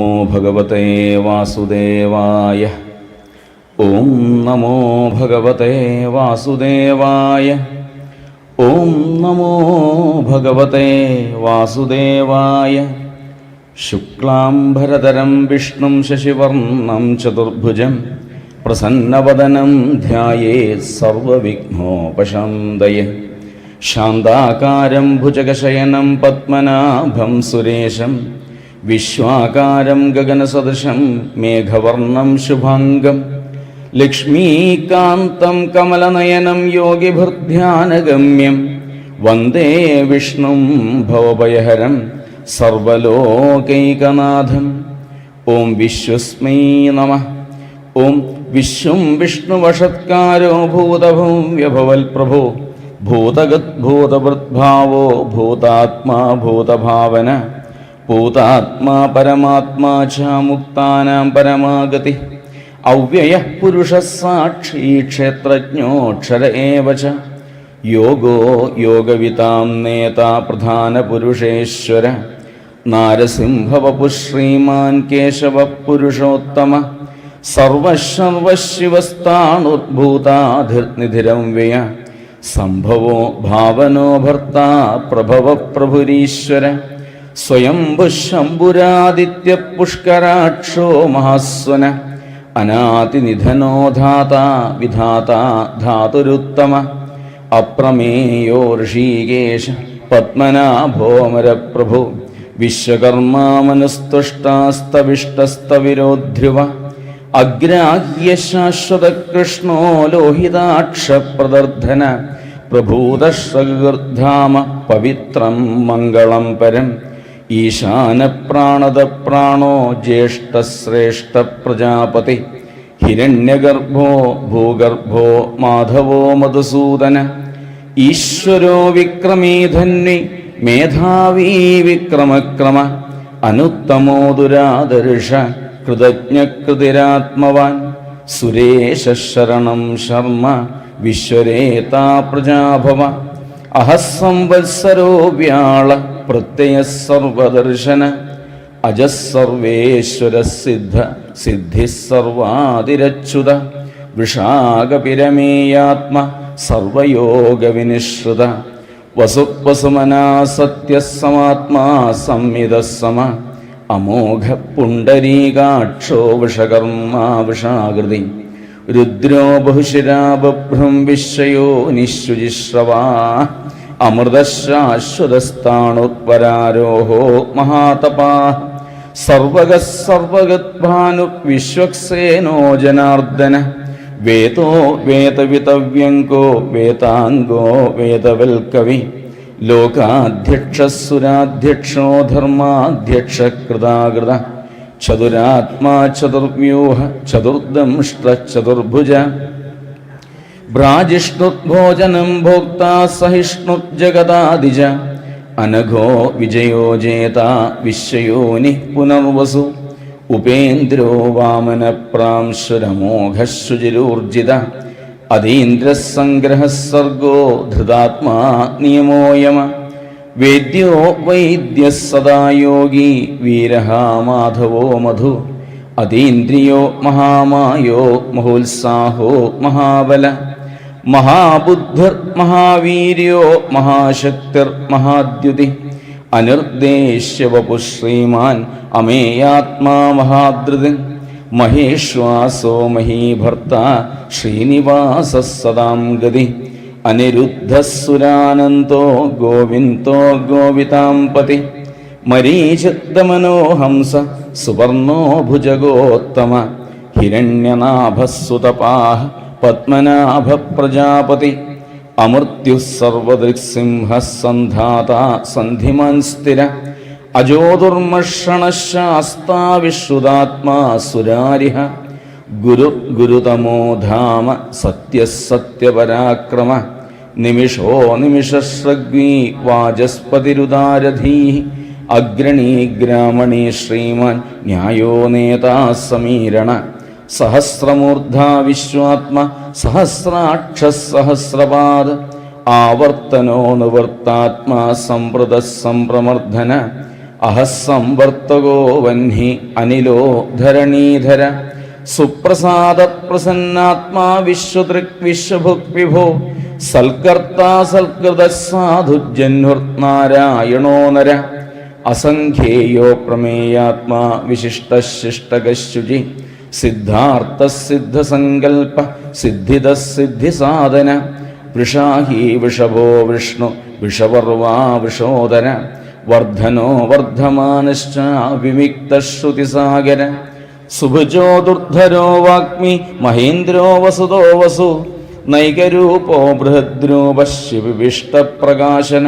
നമോ ഭഗവതേ വാസുദേവായ ഓം നമോ ഭഗവതേ വാസുദേവായ ഓം നമോ ഭഗവതേ വാസുദേവായ ശുക്ലാംബരതരം വിഷ്ണും ശശിവർണം ചതുർഭുജം പ്രസന്നവദനം ധ്യായേത് സർവവിഘ്നോപശാന്തയ ശാന്താകാരം ഭുജഗശയനം പത്മനാഭം സുരേശം വിശ്വാകാരം ഗഗനസദൃശം മേഘവർണം ശുഭാംഗം. ലക്ഷ്മീകാന്തം കമലനയനം യോഗിഭൃധ്യാനഗമ്യം വന്ദേ വിഷ്ണും ഭവഭയഹരം സർവലോകൈകനാഥം. ഓം വിശ്വസ്മൈ നമ. ഓം വിശ്വം വിഷ്ണുവഷത്കാരോ ഭൂതഭൂവ്യഭവൽ പ്രഭോ ഭൂതഗത് ഭൂതവൃദ്ഭാവോ ഭൂതാത്മാ ഭൂതഭാവന. ഭൂതാത്മാ പരമാത്മാ ച മുക്താനാം പരമാഗതി അവ്യയ പുരുഷ സാക്ഷി ക്ഷേത്രജ്ഞോക്ഷര ഏവ ച യോഗോ യോഗവിതാം നേത പ്രധാനപുരുഷേശ്വര നാരസിംഹവപു ശ്രീമാൻ കേശവ പുരുഷോത്തമ സർവശർവശിവസ്ഥാണുർഭൂതാധിർനിധിരം വ്യയ സംഭവോ ഭാവനോ ഭർത്ത പ്രഭവ പ്രഭുരീശ്വര സ്വയംഭുശംഭുരാദിത്യ പുഷ്കരാക്ഷോ മഹാസ്വന. അനാതിനിധനോ ധാത വിധാത ധാതുരുത്തമ. അപ്രമേയോ ഋഷീകേശ പത്മനാഭോമരപ്രഭു വിശ്വകർമാമനുസ്തുഷ്ടാസ്തവിഷ്ടസ്തവിരോധ്രുവ. അഗ്രാഹ്യ ശാശ്വത കൃഷ്ണോ ലോഹിതാക്ഷപ്രദർധന പ്രഭൂതശ്രഗർധാമ പവിത്രം മംഗളം പരം. ഈശാനപ്രാണത പ്രാണോ ജ്യേഷ്ഠശ്രേഷ്ഠ പ്രജാപതി ഹിരണ്യഗർഭോ ഭൂഗർഭോ മാധവോ മധുസൂദന? ഈശ്വരോ വിക്രമീധന്വി മേധാവീ വിക്രമക്രമ അനുത്തമോ ദുരാദർഷ കൃതജ്ഞകൃതിരാത്മവാൻ? സുരേശ ശരണം ശർമ്മ വിശ്വരേതാ പ്രജാഭവ അഹസംവത്സരോ വ്യാള പ്രത്യയ സർവദർശന അജസർവേശ്വര സിദ്ധ സിദ്ധി സർവാതിരച്യുത വൃഷാകപിരമേയാത്മ സർവയോഗ വിനിശ്രുത വസുവസുമനാ സത്യസമാത്മാ സംമിതസമ അമോഘ പുണ്ടരീകാക്ഷോ വിഷകർമാ വിഷാകൃതി രുദ്രോ ബഹുശിരാബഭ്രം വിശ്വയോ നിശുചിശ്രവാ അമൃതശാശ്വതസ്ഥാണുത്പരാരോഹോ മഹാതപാ. സർവഗ സർവഗദ്ഭാനു വിശ്വക്സേനോ ജനാർദ്ദന. വേദോ വേദവിതവ്യങ്കോ വേദാംഗോ വേദവൽകവി. ലോകാധ്യക്ഷസുരാധ്യക്ഷോ ധർമാധ്യക്ഷ കൃതാകൃത ചതുരാത്മാ ചതുർവ്യൂഹ ചതുർദംഷ്ട ചതുർഭുജ. ഭ്രാജിഷ്ണുഭോജനം ഭോക്താ സഹിഷ്ണുജഗദാദിജ അനഘോ വിജയോ ജേത വിശ്വയോനി പുനർവസു. ഉപേന്ദ്രോ വാമനപ്രാംശുരമോഘശുചിരൂർജിത. അതീന്ദ്രസംഗ്രഹ സർഗോ ധൃതാത്മാ നിയമോയമ. വേദ്യോ വൈദ്യ സദായോഗി യോഗി വീരഹ മാധവോ മധു. അതീന്ദ്രിയോ മഹാമായോ മഹോത്സാഹോ മഹാബല. മഹാബുദ്ധിർ മഹാവീര്യോ മഹാശക്തിർ മഹാദ്യുതി അനിർദ്ദേശ്യവപു ശ്രീമാൻ അമേയാത്മാ മഹാദ്രുതി മഹേശ്വാസോ മഹീഭർത്ത ശ്രീനിവാസ സദാം ഗതി അനിരുദ്ധസുരാനന്ദോ ഗോവിന്ദോ ഗോവിതാംപതി മരീചിത്തമനോഹംസ സുവർണോ ഭുജഗോത്തമ ഹിരണ്യനാഭസുതപാഹ പത്മനാഭ പ്രജാപതി അമൃത്യു സർവദൃക്സിംഹ സന്ധാത സന്ധിമാൻ സ്ഥിര അജോദുർമഷണശാസ്താവിശ്രുതാത്മാ സുരാരിഹ. ഗുരു ഗുരുതമോ ധാമ സത്യസത്യപരാക്രമ. നിമിഷോ നിമിഷശ്രഗ്വീ വാചസ്പതിരുദാരധീ. അഗ്രണീ ഗ്രാമണീ ശ്രീമാൻ ന്യായോ നേതാ സമീരണ. സഹസ്രമൂർധാ വിശ്വാത്മ സഹസ്രാക്ഷ സഹസ്രപാദ ആവർത്തനോ നിവർത്താത്മാ സംവൃത സംപ്രമർദ്ദന അഹസംവർത്തകോ വഹ്നി അനിലോ ധരണീധര സുപ്രസാദ പ്രസന്നാത്മാ വിശ്വദൃക് വിശ്വഭുക് വിഭോ സൽക്കർത്താ സൽകൃത സാധുജന്മുർനാരായണോ നര അസംഖ്യേയോ പ്രമേയാത്മാ വിശിഷ്ടശിഷ്ടകശുചി സിദ്ധാർത്ഥ സിദ്ധസങ്കൽപ്പ സിദ്ധിത സിദ്ധിസാധന വൃഷാഹി വൃഷഭോ വിഷ്ണു വിഷവർവാ വിഷോദന. വർദ്ധനോ വർദ്ധമാനശ്ച വിമിക്തശ്രുതിസാഗര. സുഭുജോ ദുർധരോ വാഗ്മി മഹേന്ദ്രോ വസുതോ വസു. നൈകരൂപോ ബൃഹദ്രൂപ ശിവിഷ്ടപ്രകാശന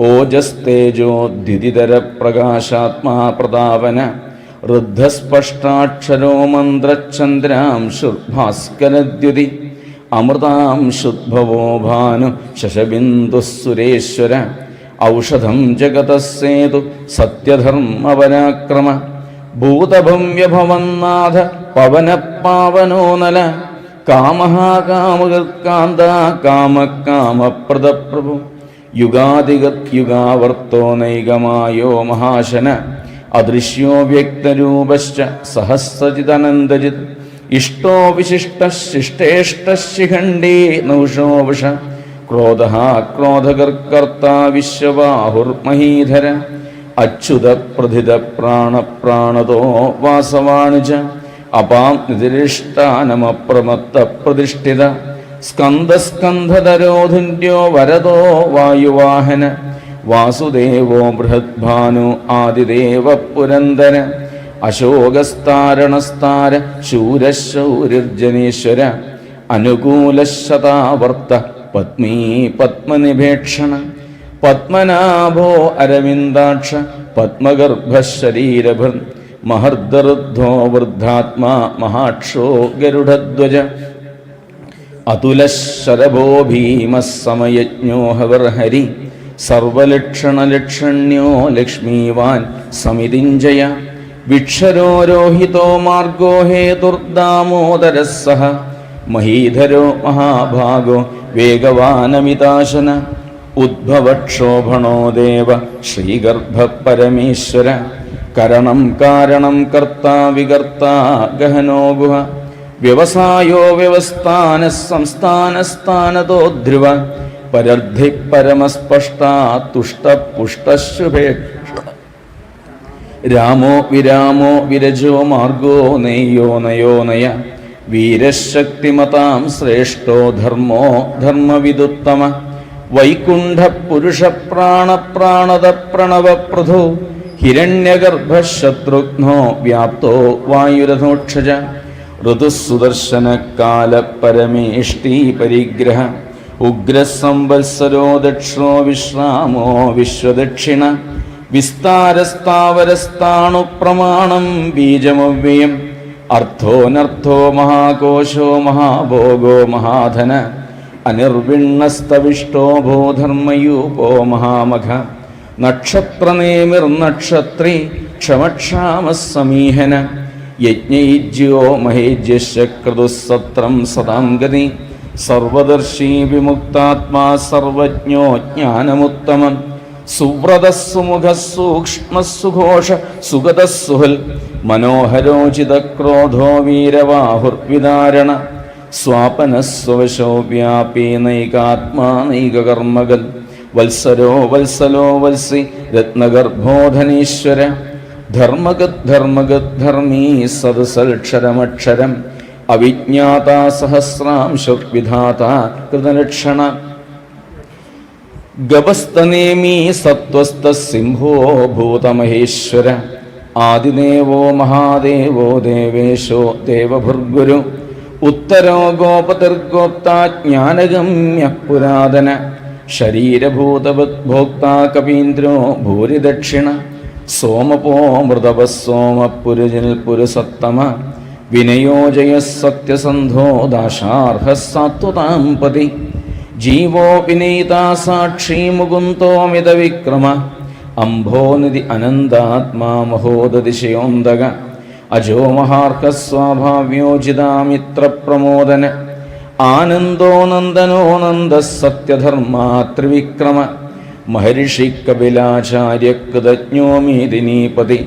ഓജസ്തേജോ ദ്വിതിതര പ്രകാശാത്മാ പ്രതാപന. ഋദ്ധസ്പഷ്ടാക്ഷരോ മന്ത്രചന്ദ്രാംശുർഭാസ്കരദ്യുതി അമൃതാംശുദ്ഭവോ ഭാനു ശശബിന്ദുസുരേശ്വര ഔഷധം ജഗതസേതു സത്യധർമ്മപരാക്രമ. ഭൂതഭവ്യഭവന്നാഥ പവനപ്പാവനോ നല. കാമഹാകാമകൃത്കാന്ത കാമകർക്കാന്ത കാമകാമപ്രദപ്രഭു. യുഗാതിഗത് യുഗാവർത്തോ നൈകമായോ മഹാശന. അദൃശ്യോ വ്യക്തരൂപശ്ച സഹസ്രജിതനന്ദജിത് ഇഷ്ടോ വിശിഷ്ടശിഷ്ടേഷ്ടശിഖണ്ഡേ നൗഷോ വിഷ. ക്രോധ ക്രോധകർക്കർത്ത വിശ്വബാഹുർമഹീധര. അച്യുത പ്രഥിത പ്രാണപ്രാണതോ വാസവാണുജ. അപാം നിതിരിഷ്ടാനമപ്രമത്ത പ്രതിഷ്ഠിത സ്കന്ധസ്കന്ധതരോധുന്യോ വരതോ വായുവാഹന. വാസുദേവോ ബൃഹദ്ഭാനു ആദിദേവ പുരന്ദര അശോകസ്താരണസ്താര ശൂരശൗരിർജനേശ്വര അനുകൂലശതാവർത്ത പത്മീ പത്മനിഭേക്ഷണ പത്മനാഭോ അരവിന്ദാക്ഷ പത്മഗർഭശരീരഭൃ മഹർദർദ്ധോ വൃദ്ധാത്മാ മഹാക്ഷോ ഗരുഡധ്വജ അതുലശരഭോ ഭീമസമയജ്ഞോ ഹവർഹരി സർവലക്ഷണലക്ഷണ്യോ ലക്ഷ്മീവാൻ സമിതിഞ്ജയ വിക്ഷരോരോഹിതോ മാർഗോ മാർഗോ ഹേതുർദാമോദര സഹ മഹീധരോ മഹാഭാഗോ വേഗവാനമിതാശന. ഉദ്ഭവക്ഷോഭണോ ദേവ ശ്രീഗർഭ പരമേശ്വര കരണം കാരണം കർത്താ വികർത്ത ഗഹനോ ഗുഹ. വ്യവസായോ വ്യവസ്ഥാന സംസ്ഥാനസ്ഥാനതോ ധ്രുവ പരർദ്ധി പരമസ്പഷ്ടാ രാമോ വിരാമോ വിരജോ മാർഗോ നെയ്യോ നയോ നയ. വീരശക്തിമതാം ശ്രേഷ്ഠോ ധർമ്മോ ധർമ്മവിദുത്തമ. വൈകുണ്ഠ പുരുഷ പ്രാണ പ്രാണത പ്രണവപ്രധോ ഹിരണ്യഗർഭശത്രുഘ്നോ വ്യാപ്തോ വായുരഥോക്ഷജ. ഋതുസുദർശന കാല പരമേഷ്ടി പരിഗ്രഹ. ഉഗ്രസംവത്സരോ ദക്ഷോ വിശ്രാമോ വിശ്വദക്ഷിണ വിസ്താരസ്ഥാവരസ്ഥാണു പ്രമാണം ബീജമവ്യയം അർത്ഥോനർത്ഥോ മഹാകോശോ മഹാഭോഗോ മഹാധന അനിർവിണ്ണസ്തവിഷ്ടോ ഭോധർമ്മയൂപോ മഹാമഘ നക്ഷത്രനേമിർനക്ഷത്രി ക്ഷമക്ഷാമസമീഹന യജ്ഞയിജ്യോ മഹേജ്യശക്രതുസത്രം സദാംഗതി ഗതി സർവദർശീ വിമുക്താത്മാ സർവജ്ഞോ ജ്ഞാനമുത്തമൻ. സുവ്രത സുമുഖ സൂക്ഷ്മ സുഘോഷ സുഗത സുഹൽ മനോഹരോചിത ക്രോധോ വീരവാഹുർവിദാരണ സ്വാപനസ്വശോ വ്യാപി നൈകാത്മാ നൈകകർമ്മകൽ വത്സരോ വത്സലോ വത്സി രത്നഗർഭോധനീശ്വര. ധർമ്മഗത് ധർമ്മഗത് ധർമ്മീ സദസൽക്ഷരമക്ഷരം. അവിജ്ഞാതാ സഹസ്രാംശുർവിധാത കൃതലക്ഷണ. ഗവസ്തനേമി സത്വസ്ത സിംഹോ ഭൂതമഹേശ്വര. ആദിദേവോ മഹാദേവോ ദേവേശോ ദേവഭുർഗുരു ഉത്തരോ ഗോപതിർഗോപ്ത ജ്ഞാനഗമ്യ പുരാതന. ശരീരഭൂതവത് ഭോക്താ കവീന്ദ്രോ ഭൂരിദക്ഷിണ. സോമപോ സോമപുരുജിൽ പുരുസത്തമ. വിനയോജയ സത്യസന്ധോ ദാശാർഹ സാത്വതാം പതി. ജീവോ വിനീതാ സാക്ഷി മുകുന്തോമിത വിക്രമ അംഭോനിധി അനന്താത്മാ മഹോദതിശയോന്തക. അജോ മഹാർഹ സ്വാഭാവ്യോചിതാമിത്ര പ്രമോദന ആനന്ദോ നന്ദനോ നന്ദ സത്യധർമാ ത്രിവിക്രമ. മഹർഷി കപിലാചാര്യ കൃതജ്ഞോമീതിനീപതി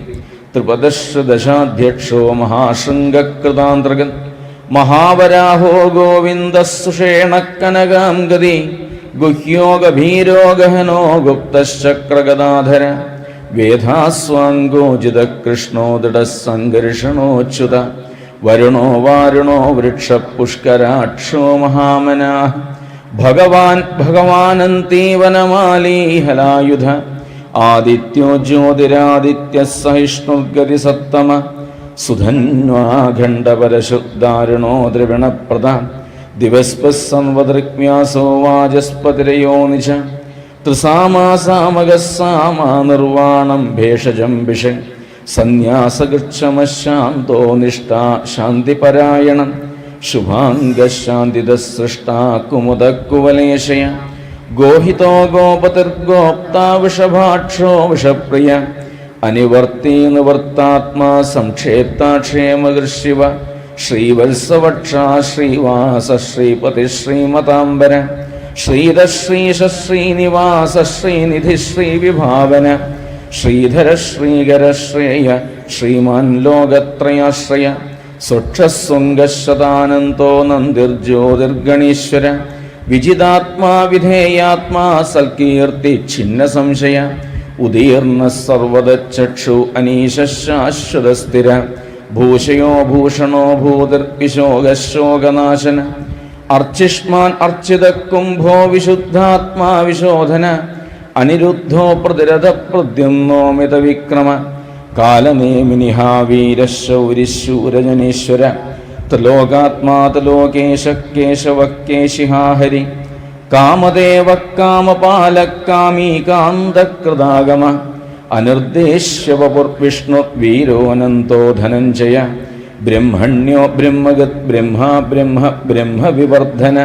ത്രിപദശദശാധ്യക്ഷോ മഹാശൃംഗകൃതാന്തർഗൻ മഹാവരാഹോ ഗോവിന്ദസുഷേണക്കനകാംഗതി കനകാം ഗതി ഗുഹ്യോ ഗഭീരോ ഗഹനോ ഗുപ്തശക്രഗദാധര വേദാസ്വാങ്കോചിത കൃഷ്ണോ ദൃഢസംഘർഷണോച്യുത വരുണോ വാരുണോ വൃക്ഷപുഷ്കരാക്ഷോ മഹാമനാ ഭഗവാൻ ഭഗവാനന്തീവനമാലീ ഹലായുധ ആദിത്യോ ജ്യോതിരാദിത്യ സഹിഷ്ണുഗതി സത്തമ സുധന്വാഖണ്ഡപരശുദ്ധാരുണോ ദ്രവിണപ്രദ ദിവസ്പസംവദൃഗ്മ്യാസോ വാചസ്പതിരയോ നിശ തൃസാമാസാമകസാമാ നിർവാണം ഭേഷജം വിഷ സന്യാസഗൃക്ഷമശാന്തോ നിഷ്ഠാ ശാന്തിപരായണം ശുഭാംഗശാന്തിദസൃഷ്ടാ കുമുദക്കുവലേശയ ഗോഹിതോ ഗോപതിർഗോപ്താവിഷഭാക്ഷോ വിഷപ്രിയ. അനിവർത്തി നിവർത്താത്മാ സംക്ഷേപ്താക്ഷേമകൃഷിവ ശ്രീവത്സവക്ഷ ശ്രീവാസ ശ്രീപതി ശ്രീമതാംബര. ശ്രീധശ്രീശ ശ്രീനിവാസ ശ്രീനിധി ശ്രീവിഭാവന ശ്രീധര ശ്രീകര ശ്രേയ ശ്രീമാൻ ലോകത്രയാശ്രയ. സ്വക്ഷസ്വംഗശതാനന്തോ നന്ദിർജ്യോതിർഗണീശ്വര. വിജിതാത്മാ വിധേയാത്മാ സൽകീർത്തി ഛിന്ന സംശയ ഉദീർണ സർവദക്ഷു അനീശാശ്വതസ്ഥിര ഭൂഷയോ ഭൂഷണോ ഭൂതിർവിശോകശോകനാശന അർച്ചിഷ്മാൻ അർച്ചിത കുംഭോ വിശുദ്ധാത്മാ വിശോധന അനിരുദ്ധോ പ്രതിരഥ പ്രദ്യുന്നോമിത വിക്രമ കാലനേമിനിഹാവീരശൗരിശൂരജനീശ്വര ത്രിലോകേശ കേശവ കേശിഹാഹരി കാമദേവ കാമപാലക്കാമീ കാന്തകൃതാഗമ അനിർദ്ദേശ്യവപുർവിഷ്ണു വീരോനന്തോ ധനഞ്ജയ ബ്രഹ്മണ്യോ ബ്രഹ്മഗത് ബ്രഹ്മ ബ്രഹ്മ ബ്രഹ്മവിവർദ്ധന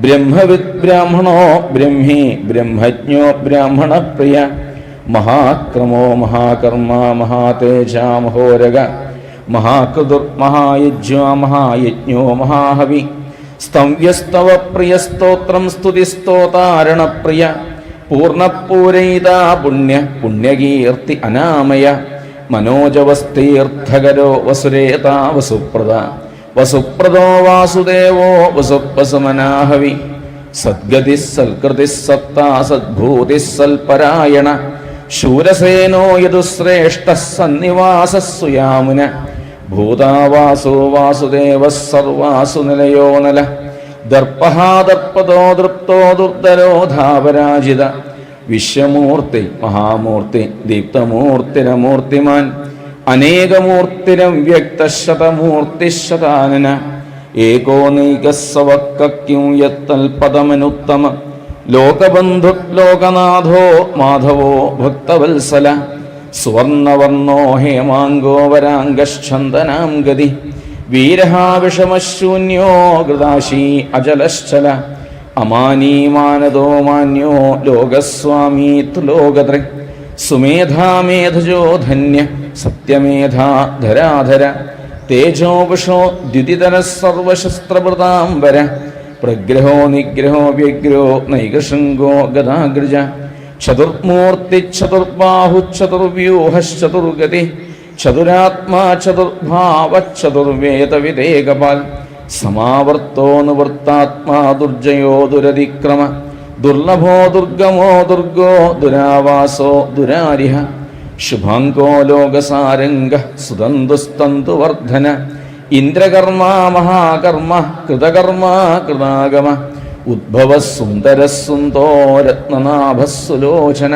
ബ്രഹ്മവിത് ബ്രാഹ്മണോ ബ്രഹ്മി ബ്രഹ്മജ്ഞോ ബ്രാഹ്മണപ്രിയ മഹാക്രമോ മഹാകർമ്മ മഹാതേജ മഹോരഗ മഹാകൃതുർ മഹായജ്ഞോ മഹായജ്ഞോ മഹാഹവി. സ്തവ്യസ്തവ പ്രിയ സ്തോത്രം സ്തുതിസ്തോതാരണ പ്രിയ. പൂർണപൂരയിത പുണ്യ പുണ്യകീർത്തി അനാമയ. മനോജവസ്തീർത്ഥകരോ വസുരേതാ വസുപ്രദ. വസുപ്രദോ വാസുദേവോ വസുപ്പസുമനാഹവി സദ്ഗതി സൽകൃതി സത്താ സദ്ഭൂതി സൽപരായണ. ശൂരസേനോ യദുശ്രേഷ്ഠ സന്നിവാസസ്സുയാമുന. ഭൂതാവാസോ വാസുദേവ സർവാസു നിലയോ നല. ദർപ്പഹാദർപ്പതോ ദൃപ്തോ ദുർദരോ ധാവരാജിത. വിശ്വമൂർത്തി മഹാമൂർത്തി ദീപ്തമൂർത്തിരമൂർത്തിമാൻ അനേകമൂർത്തിരം വ്യക്തശതമൂർത്തിശതാനന. ഏകോനൈകസവക്ക്യും യത്തൽപദമനുത്തമ. ലോകബന്ധു ലോകനാഥോ മാധവോ ഭക്തവത്സല. സുവർണവർണോ ഹേമാങ്കോ വരാംഗച്ഛന്ദനാം ഗതി. വീരഹാവിഷമശൂന്യോ കൃതാശീ അജലശ്ചല. അമാനീമാനദോ മാന്യോ ലോകസ്വാമീ ലോകദൃക് സുമേധാമേധജോ ധന്യ സത്യമേധാ ധരാധര. തേജോപുഷോ ദ്യുതിതര സർവശസ്ത്രഭൃതാംബര പ്രഗ്രഹോ നിഗ്രഹോ വ്യഗ്രോ നൈകശൃംഗോ ഗദാഗ്രജ ചതുർമൂർത്തി ചതുർബാഹു ചതുർവ്യൂഹശ്ചതുർഗതി ചതുരാത്മാ ചതുർഭാവ ചതുർവേദവിദേകപാൽ സമാവർത്തോ നിവൃത്താത്മാ ദുർജയോ ദുരതിക്രമ ദുർലഭോ ദുർഗമോ ദുർഗോ ദുരാവാസോ ദുരാരിഹ ശുഭാങ്കോ ലോകസാരംഗ സുതന്തുസ്തന്തുവർദ്ധന ഇന്ദ്രകർമാ മഹാകർമ്മ കൃതകർമ്മ കൃതാഗമ ഉദ്ഭവ സുന്ദര സുന്ദോ രത്നനാഭസുലോചന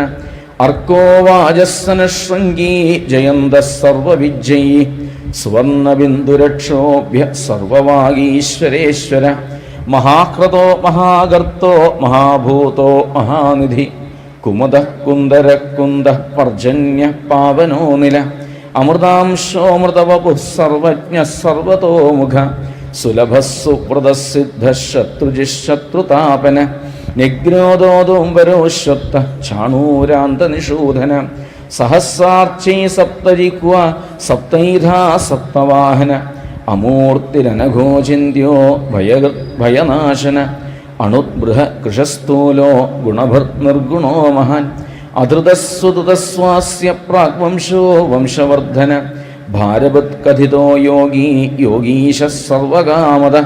അർക്കോ ജയന്ത സർവവിജയി സുവർണബിന്ദുരക്ഷോഭ്യ സർവവാഗീശ്വരേശ്വര. മഹാക്രതോ മഹാഗർത്തോ മഹാഭൂതോ മഹാനിധി. കുമുദ കുന്ദര കുന്ദ പർജന്യ പാവനോ നില. അമൃതാംശോമൃതവപു സർവജ്ഞ സർവതോമുഖ. സുലഭസുപ്രദസിദ്ധ നിഗ്രോദോദോം നിഗ്രോദോദോംബരോശ്വത്ത ചാണൂരാന്ത നിഷൂധന സഹസ്രാർച്ചൈ സപ്തജിക്വ സപ്തൈധാ സപ്തവാഹന അമൂർത്തിരനഘോചിന്യോ ഭയ ഭയനാശന അണുബൃഹ കൃഷസ്ഥൂലോ ഗുണഭർനിർഗുണോ മഹാൻ അധൃതസ്വതസ്വാസ്യ പ്രാഗ്വംശോ വംശവർദ്ധന ഭാരവത് കഥിതോ യോഗീ യോഗീശ സർവകാമത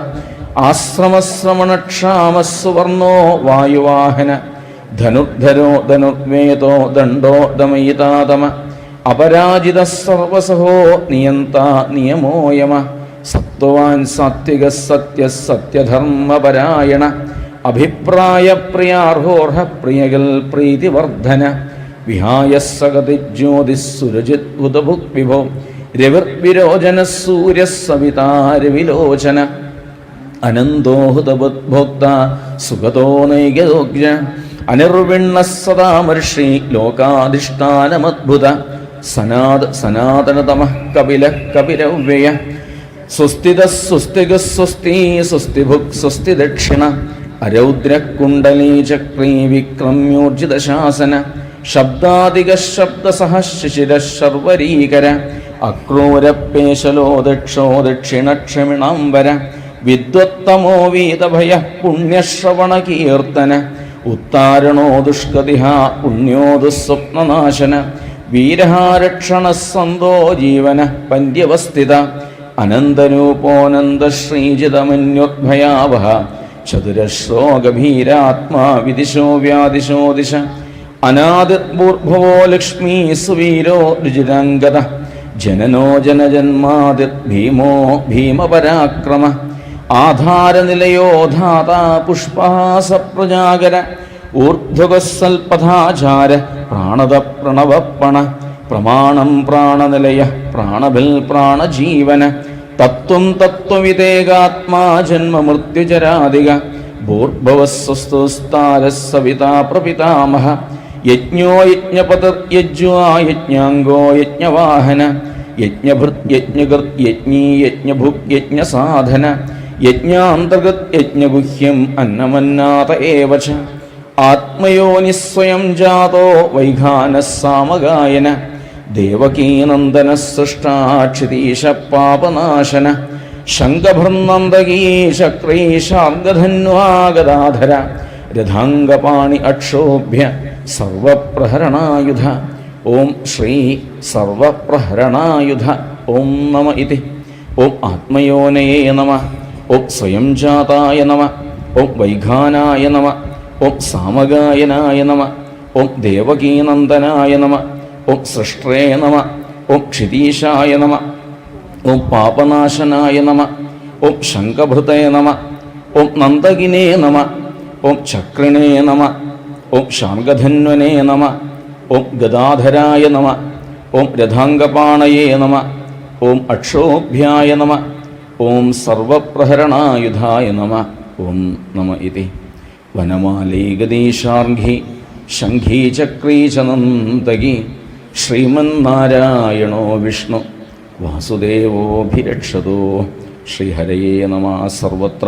ആശ്രമശ്രമണക്ഷാമസുവർണോ വായുവാഹന ധനുർധരോ ധനുർവേദോ ദണ്ഡോ ദമയിതാതമ അപരാജിത സർവസഹോ നിയന്ത നിയമോയമ സത്വാൻ സാത്വിക സത്യ സത്യധർമ്മപരായണ അഭിപ്രായ പ്രിയാർഹോർഹ പ്രിയകൽ പ്രീതിവർദ്ധന വിഹായ സഗതി ജ്യോതിസ്സുരജിത് ഉദഭുക് വിഭോ രവിർവിരോചന സൂര്യ സവിതാരവിലോചന അനന്തോഹുതബുദ്ഭോക്ത സുഗതോ നൈകയോഗ്യ അനിർവിണ്ണ സദാമർഷി ലോകാധിഷ്ഠാനമദ്ഭുത. സനാത് സനാതനതമ കപില കപിലവ്യയ. സുസ്ഥിത സ്വസ്തി സ്വസ്തിഭുക് സ്വസ്തി ദക്ഷിണ അരൗദ്രകുണ്ടലീ ചക്രീ വിക്രമ്യോർജിത ശാസന ശബ്ദാധിക ശബ്ദസഹ ശിശിര ശർവരീകര അക്രൂരപ്പേശലോ ദക്ഷോ ദക്ഷിണക്ഷമിണാംബര വിദ്വത്തമോ വീതഭയ പുണ്യശ്രവണ കീർത്തന. ഉത്താരണോ ദുഷ്കതിഹ പുണ്യോ ദുസ്വപ്നനാശന വീരഹാരക്ഷണ സന്തോ ജീവന പന്യവസ്ഥിത അനന്തരൂപോനന്ദ ശ്രീജിതമന്യോദ്ഭയാവഹ ചതുരശ്രോ ഗഭീരാത്മാ വിദിശോ വ്യാദിശോ ദിശ. അനാദിർഭൂർഭവോ ലക്ഷ്മീ സുവീരോ രുചിരംഗത. ജനനോ ജനജന്മാതിർ ഭീമോ ഭീമപരാക്രമ ആധാരനിലയോ ധാതാ പുഷ്പഹാസ പ്രജാകര ഊർധ്വകസൽപഥാചാര പ്രാണത പ്രണവപ്പണ പ്രമാണം പ്രാണനിലയ പ്രാണബിൽ പ്രാണജീവന തത്വം തത്വവിതേകാത്മാ ജന്മമൃത്യുചരാധിക ഭൂർഭവസ്വസ്തുസ്താരസവിതാ പ്രപിതാമഹ യജ്ഞോ യജ്ഞപദർ യജ്വാ യജ്ഞാംഗോ യജ്ഞവാഹന യജ്ഞഭൃത് യജ്ഞകൃത് യജ്ഞീ യജ്ഞഭുക് യജ്ഞസാധന യജ്ഞാന്തർഗത് യജ്ഞഗുഹ്യം അന്നമന്നാത ഏവ ആത്മയോനിസ്വയം ആത്മയോനി സ്വയം ജാതോ വൈഖാനസാമഗായന ദേവകീനന്ദന സൃഷ്ടാക്ഷിതീശ പാപനാശന ശങ്കഭൃന്നന്ദകീശക്രീശാർഗധന്വാഗദാധര രഥാംഗപാണി അക്ഷോഭ്യ സർവപ്രഹരണായുധ ഓം ശ്രീ സർവപ്രഹരണായുധ ഓം നമ ഇതി ഓം ആത്മയോനയേ നമ ഓം സ്വയം ജാതായ നമ ഓം വൈഘാനായ നമ ഓം സാമഗായനായ നമ ഓം ദേവകീനന്ദനായ നമ ഓം സൃഷ്ട്രേ നമ ഓം ക്ഷിതീശായ നമ ഓം പാപനാശനായ നമ ഓം ശങ്കഭൃതയ നമ ഓം നന്ദകിനേ നമ ഓം ചക്രിണേ നമ ഓം ശാർഗധന്വനേ നമ ഓം ഗദാധരായ നമ ഓം രഥാംഗപാണയേ നമ ഓം അക്ഷോഭ്യായ നമ ഓം സർവപ്രഹരണായുധായ നമ ഓം നമ ഇതി. വനമാലേ ശംഖീചക്രീചനന്തകി ശ്രീമന്നാരായണോ വിഷ്ണു വാസുദേവോഭിരക്ഷതോ ശ്രീഹരയേ നമ സർവത്ര.